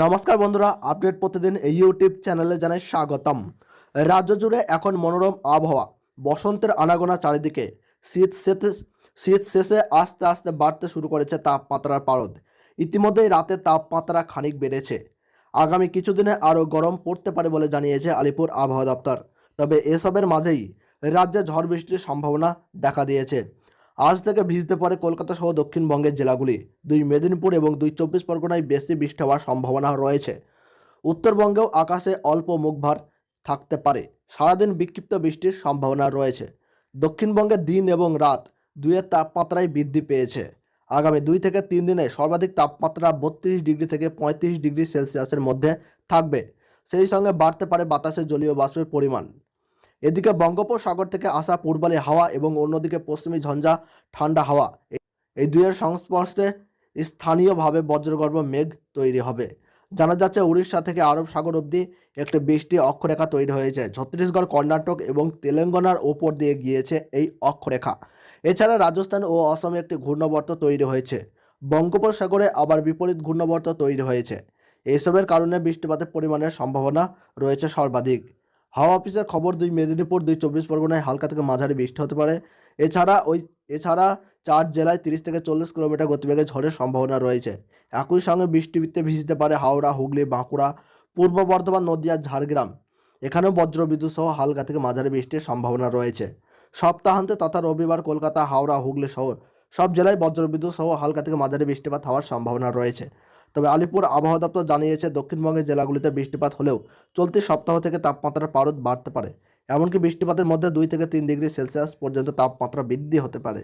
নমস্কার বন্ধুরা, আপডেট প্রতিদিন এই ইউটিউব চ্যানেলে জানাই স্বাগতম। রাজ্য জুড়ে এখন মনোরম আবহাওয়া। বসন্তের আনাগোনা চারিদিকে। শীত শেষে শীত শেষে আস্তে আস্তে বাড়তে শুরু করেছে তাপমাত্রার পারদ। ইতিমধ্যেই রাতে তাপমাত্রা খানিক বেড়েছে। আগামী কিছুদিনে আরও গরম পড়তে পারে বলে জানিয়েছে আলিপুর আবহাওয়া দপ্তর। তবে এসবের মাঝেই রাজ্যে ঝড় বৃষ্টির সম্ভাবনা দেখা দিয়েছে। আজ থেকে ভিজতে পারে কলকাতা সহ দক্ষিণবঙ্গের জেলাগুলি। দুই মেদিনীপুর এবং দুই চব্বিশ পরগনায় বেশি বৃষ্টি হওয়ার সম্ভাবনা রয়েছে। উত্তরবঙ্গেও আকাশে অল্প মুখভার থাকতে পারে। সারাদিন বিক্ষিপ্ত বৃষ্টির সম্ভাবনা রয়েছে। দক্ষিণবঙ্গে দিন এবং রাত দুয়ের তাপমাত্রায় বৃদ্ধি পেয়েছে। আগামী দুই থেকে তিন দিনে সর্বাধিক তাপমাত্রা বত্রিশ ডিগ্রি থেকে পঁয়ত্রিশ ডিগ্রি সেলসিয়াসের মধ্যে থাকবে। সেই সঙ্গে বাড়তে পারে বাতাসে জলীয় বাষ্পের পরিমাণ। এদিকে বঙ্গোপসাগর থেকে আসা পূর্বালি হাওয়া এবং অন্যদিকে পশ্চিমী ঝঞ্ঝা, ঠান্ডা হাওয়া। এই- দুইয়ের সংস্পর্শে স্থানীয়ভাবে বজ্রগর্ভ মেঘ তৈরি হবে। জানা যাচ্ছে, উড়িষ্যা থেকে আরব সাগর অবধি একটি বৃষ্টি অক্ষরেখা তৈরি হয়েছে। ছত্তিশগড়, কর্ণাটক এবং তেলেঙ্গানার ওপর দিয়ে গিয়েছে এই অক্ষরেখা। এছাড়া রাজস্থান ও অসমে একটি ঘূর্ণবর্ত তৈরি হয়েছে। বঙ্গোপসাগরে আবার বিপরীত ঘূর্ণবর্ত তৈরি হয়েছে। এসবের কারণে বৃষ্টিপাতের পরিমাণের সম্ভাবনা রয়েছে সর্বাধিক। হাওয়া অফিসের খবর দুই মেদিনীপুর দুই চব্বিশ পরগনায় হালকা থেকে মাঝারি বৃষ্টি হতে পারে। এছাড়া ওই এছাড়া চার জেলায় তিরিশ থেকে চল্লিশ কিলোমিটার গতিবেগে ঝড়ের সম্ভাবনা রয়েছে। একই সঙ্গে বৃষ্টিতে ভিজতে পারে হাওড়া, হুগলি, বাঁকুড়া, পূর্ব বর্ধমান, নদিয়া, ঝাড়গ্রাম। এখানেও বজ্রবিদ্যুৎ সহ হালকা থেকে মাঝারি বৃষ্টির সম্ভাবনা রয়েছে। সপ্তাহান্তে তথা রবিবার কলকাতা, হাওড়া, হুগলি সহ সব জেলায় বজ্রবিদ্যুৎ সহ হালকা থেকে মাঝারি বৃষ্টিপাত হওয়ার সম্ভাবনা রয়েছে। তবে আলিপুর আবহাওয়া দপ্তর জানিয়েছে দক্ষিণবঙ্গের জেলাগুলিতে বৃষ্টিপাত হলেও চলতি সপ্তাহ থেকে তাপমাত্রার পারদ বাড়তে পারে। এমনকি বৃষ্টিপাতের মধ্যে দুই থেকে তিন ডিগ্রি সেলসিয়াস পর্যন্ত তাপমাত্রা বৃদ্ধি হতে পারে।